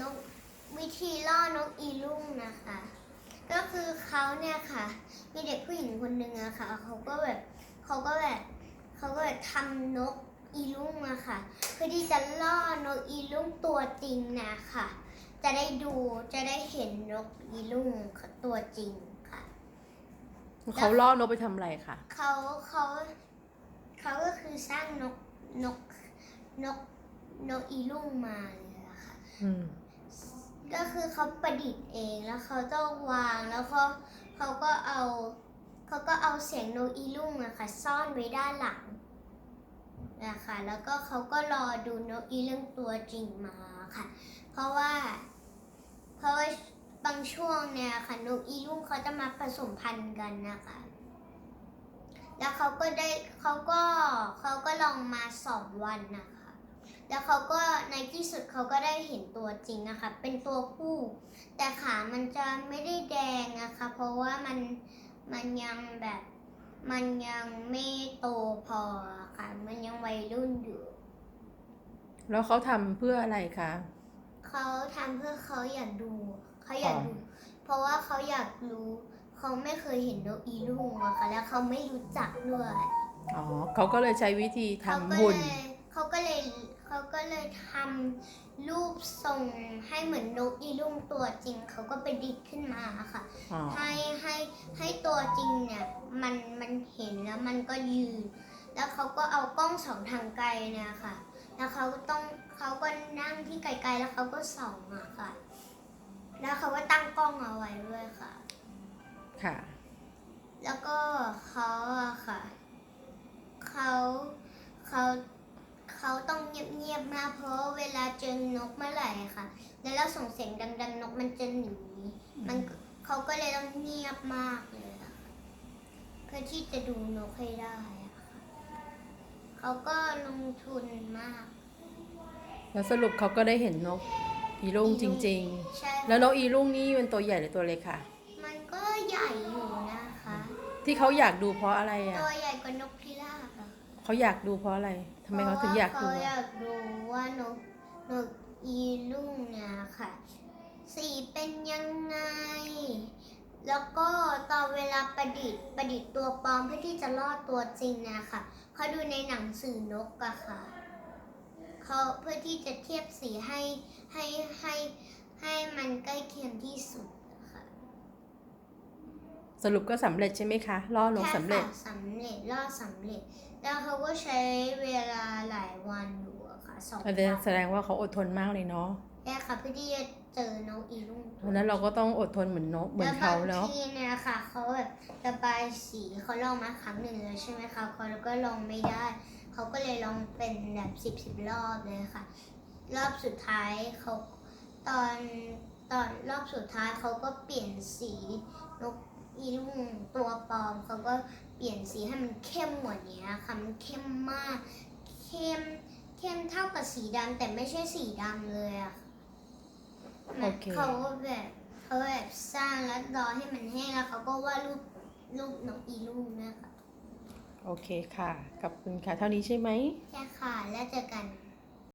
นกวิธีล่อนกอีลุ่งนะคะ ก็คือเขาเนี่ยค่ะ มีเด็กผู้หญิงคนหนึ่งอะค่ะเขาก็แบบเขาก็แบบเขาก็แบบทำนกอีลุ่งอะค่ะ เพื่อที่จะล่อนกอีลุ่งตัวจริงนะคะ จะได้ดูจะได้เห็นนกอีลุ่งตัวจริงค่ะเขาล่อนกไปทำอะไรคะเขาเขาเขาก็คือสร้างนกนกนกนกอีลุ่งมาเลยอะค่ะ อืม ก็คือเขาประดิษฐ์เองแล้วเขาต้องวางแล้วเขาเขาก็เอาเขาก็เอาเสียงโนอีลุ่งอะค่ะซ่อนไว้ด้านหลังนะคะแล้วก็เขาก็รอดูนกอีลุ่งตัวจริงมาค่ะ เพราะว่า เพราะว่าบางช่วงเนี่ยค่ะนกอีลุ่งเขาจะมาผสมพันธุ์กันนะคะ แล้วเขาก็ได้เขาก็เขาก็ลองมาสองวันนะคะ แล้วเขาก็ในที่สุดเขาก็ได้เห็นตัวจริงนะคะ เป็นตัวผู้ แต่ขามันจะไม่ได้แดงนะคะ เพราะว่ามันมันยังแบบมันยังไม่โตพอค่ะ มันยังวัยรุ่นอยู่ แล้วเขาทำเพื่ออะไรคะ เขาทำเพื่อเขาอยากดูเขาอยากอ๋อดู เพราะว่าเขาอยากรู้เขาไม่เคยเห็นนกอีลุ่งอะค่ะ แล้วเขาไม่รู้จักด้วยอ๋อเขาก็เลยใช้วิธีเขาทำก็หุ่น เลยเขาก็เลย เขาก็เลยทำรูปทรงให้เหมือนนกอีลุ่งตัวจริง เขาก็ไปดิดขึ้นมาค่ะ อ๋อให้ให้ให้ตัวจริงเนี่ยมันมันเห็นแล้วมันก็ยืน แล้วเขาก็เอากล้องสองทางไกลเนี่ยค่ะ แล้วเขาก็ต้องเขาก็นั่งที่ไกลๆแล้วเขาก็ส่องอะค่ะ แล้วเขาก็ตั้งกล้องเอาไว้ด้วยค่ะ ค่ะ แล้วก็เขาอะค่ะ เขาเขา เขาต้องเงียบๆมากเพราะว่าเวลาเจอนกเมื่อไหร่อะค่ะ แล้วเราส่งเสียงดังๆนกมันจะหนีมันก็เขาก็เลยต้องเงียบมากเลยอะค่ะเพื่อที่จะดูนกให้ได้อะค่ะเขาก็ลงทุนมาก แล้วสรุปเขาก็ได้เห็นนกอีลุงจริง ใช่ๆ ค่ะแล้วนกอีลุงนี่เป็นตัวใหญ่หรือตัวเล็กคะมันก็ใหญ่อยู่นะคะ ที่เขาอยากดูเพราะอะไรอะ ตัวใหญ่กว่านกพิราบอะ เขาอยากดูเพราะอะไรทำไมเขาถึงอยากดู เพระว่เขาออะยากดูว่านกนกอีลุ่งเนี่ยค่ะ สีเป็นยังไง แล้วก็ตอนเวลาประดิษฐ์ประดิษฐ์ตัวปลอมเพื่อที่จะล่อตัวจริงเนยค่ะเขาดูในหนังสือนกอะค่ะเขาเพื่อที่จะเทียบสีให้ให้ให้ให้มันใกล้เคียงที่สุดอะค่ะ สรุปก็สำเร็จใช่ไหมคะล่อนกสำเร็จใช่ค่ะสำเร็จล่อสำเร็จ แล้วเขาก็ใช้เวลาหลายวันอยู่อะค่ะสองแสดงวันแสดงว่าเขาอดทนมากเลยเนาะใช่ค่ะเพื่อที่จะเจอนกอีลุ่งเพราะฉะนั้นเราก็ต้องอดทนเหมือนนกเหมือนเขาแล้วเนาะบางทีเนี่ยค่ะเขาแบบระบายสีเขาลองมาครั้งหนึ่งแล้วใช่ไหมคะเขาก็ลองไม่ได้เขาก็เลยลองเป็นแบบสิบสิบรอบเลยค่ะ รอบสุดท้ายเขาตอนตอนรอบสุดท้ายเขาก็เปลี่ยนสีนก อีลุ่งตัวปลอมเขาก็เปลี่ยนสีให้มันเข้มกว่านี้ค่ะมันเข้มมาก เข้มเข้มเท่ากับสีดำแต่ไม่ใช่สีดำเลยอะค่ะโอเคเขาแบบเขาแบบสร้างแล้วรอให้มันแห้งแล้วเขาก็วาดรูปรูปนกอีลูกนะคะโอเคค่ะขอบคุณค่ะ เท่านี้ใช่ไหมแค่ค่ะ แล้วเจอกัน